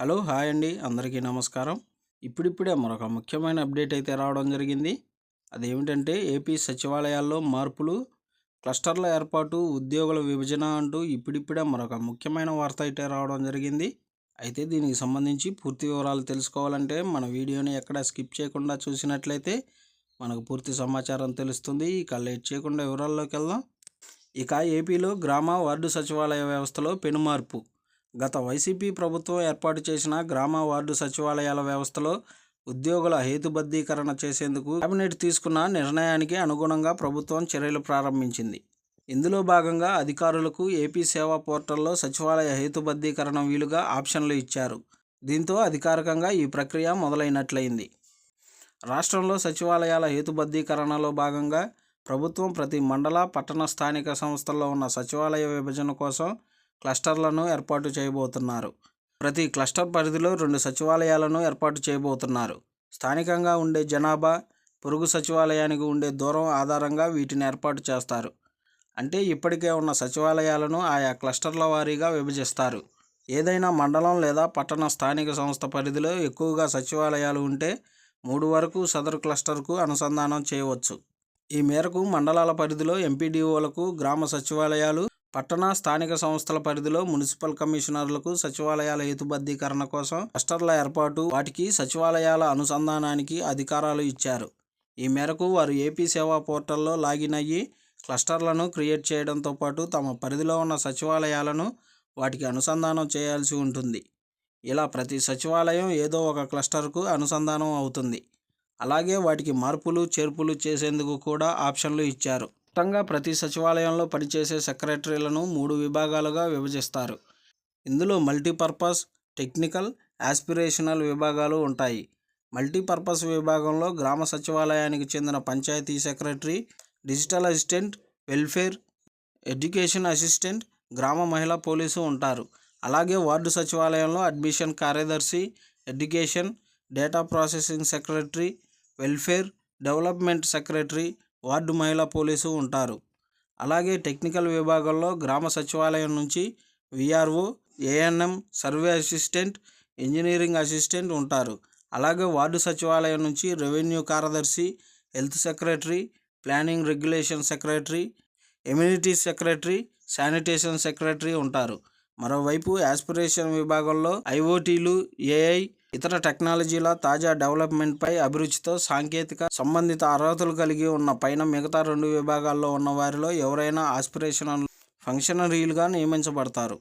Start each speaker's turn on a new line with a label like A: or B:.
A: Hello hi అండి. అందరికీ నమస్కారం. ఇప్పుడిప్పుడే మరొక ముఖ్యమైన అప్డేట్ అయితే రావడం జరిగింది. అదేమిటంటే ఏపీ సచివాలయాల్లో మార్పులు క్లస్టర్ల ఏర్పాటు ఉద్యోగుల విభజన అంటూ ఇప్పుడిప్పుడే మరొక ముఖ్యమైన వార్త అయితే రావడం జరిగింది. అయితే దీనికి సంబంధించి పూర్తి వివరాలు తెలుసుకోవాలంటే మన వీడియోని ఎక్కడ స్కిప్ చేయకుండా చూసినట్లయితే మనకు పూర్తి సమాచారం తెలుస్తుంది. ఇక లేట్ చేయకుండా వివరాల్లోకి వెళ్దాం. ఇక ఏపీలో గ్రామ వార్డు సచివాలయ వ్యవస్థలో పెనుమార్పు. గత వైసీపీ ప్రభుత్వం ఏర్పాటు చేసిన గ్రామ వార్డు సచివాలయాల వ్యవస్థలో ఉద్యోగుల హేతుబద్ధీకరణ చేసేందుకు కేబినెట్ తీసుకున్న నిర్ణయానికి అనుగుణంగా ప్రభుత్వం చర్యలు ప్రారంభించింది. ఇందులో భాగంగా అధికారులకు ఏపీ సేవా పోర్టల్లో సచివాలయ హేతుబద్ధీకరణ వీలుగా ఆప్షన్లు ఇచ్చారు. దీంతో అధికారికంగా ఈ ప్రక్రియ మొదలైనట్లయింది. రాష్ట్రంలో సచివాలయాల హేతుబద్ధీకరణలో భాగంగా ప్రభుత్వం ప్రతి మండల పట్టణ స్థానిక సంస్థల్లో ఉన్న సచివాలయ విభజన కోసం క్లస్టర్లను ఏర్పాటు చేయబోతున్నారు. ప్రతి క్లస్టర్ పరిధిలో రెండు సచివాలయాలను ఏర్పాటు చేయబోతున్నారు. స్థానికంగా ఉండే జనాభా పొరుగు సచివాలయానికి ఉండే దూరం ఆధారంగా వీటిని ఏర్పాటు చేస్తారు. అంటే ఇప్పటికే ఉన్న సచివాలయాలను ఆయా క్లస్టర్ల వారీగా విభజిస్తారు. ఏదైనా మండలం లేదా పట్టణ స్థానిక సంస్థ పరిధిలో ఎక్కువగా సచివాలయాలు ఉంటే మూడు వరకు సదరు క్లస్టర్కు అనుసంధానం చేయవచ్చు. ఈ మేరకు మండలాల పరిధిలో ఎంపీడీఓలకు గ్రామ సచివాలయాలు పట్టణ స్థానిక సంస్థల పరిధిలో మున్సిపల్ కమిషనర్లకు సచివాలయాల హేతుబద్ధీకరణ కోసం క్లస్టర్ల ఏర్పాటు వాటికి సచివాలయాల అనుసంధానానికి అధికారాలు ఇచ్చారు. ఈ మేరకు వారు ఏపీ సేవా పోర్టల్లో లాగిన్ అయ్యి క్లస్టర్లను క్రియేట్ చేయడంతో పాటు తమ పరిధిలో ఉన్న సచివాలయాలను వాటికి అనుసంధానం చేయాల్సి ఉంటుంది. ఇలా ప్రతి సచివాలయం ఏదో ఒక క్లస్టర్కు అనుసంధానం అవుతుంది. అలాగే వాటికి మార్పులు చేర్పులు చేసేందుకు కూడా ఆప్షన్లు ఇచ్చారు. మొత్తంగా ప్రతి సచివాలయంలో పనిచేసే సెక్రటరీలను మూడు విభాగాలుగా విభజిస్తారు. ఇందులో మల్టీపర్పస్ టెక్నికల్ ఆస్పిరేషనల్ విభాగాలు ఉంటాయి. మల్టీపర్పస్ విభాగంలో గ్రామ సచివాలయానికి చెందిన panchayat secretary digital assistant welfare education assistant గ్రామ మహిళా పోలీసు ఉంటారు. అలాగే వార్డు సచివాలయంలో అడ్మిషన్ కార్యదర్శి education data processing secretary welfare development secretary ward మహిళా పోలీసు ఉంటారు. అలాగే టెక్నికల్ విభాగంలో గ్రామ సచివాలయం నుంచి VRO ANM survey assistant engineering assistant ఉంటారు. అలాగే వార్డు సచివాలయం నుంచి రెవెన్యూ కార్యదర్శి health secretary planning regulation secretary amenity secretary sanitation secretary ఉంటారు. మరోవైపు యాస్పిరేషన్ విభాగంలో ఐఓటీలు ఏఐ ఇతర టెక్నాలజీల తాజా డెవలప్మెంట్పై అభిరుచితో సాంకేతిక సంబంధిత అర్హతలు కలిగి ఉన్న పైన మిగతా రెండు విభాగాల్లో ఉన్న వారిలో ఎవరైనా ఆస్పిరేషనల్ ఫంక్షనరీలుగా నియమించబడతారు.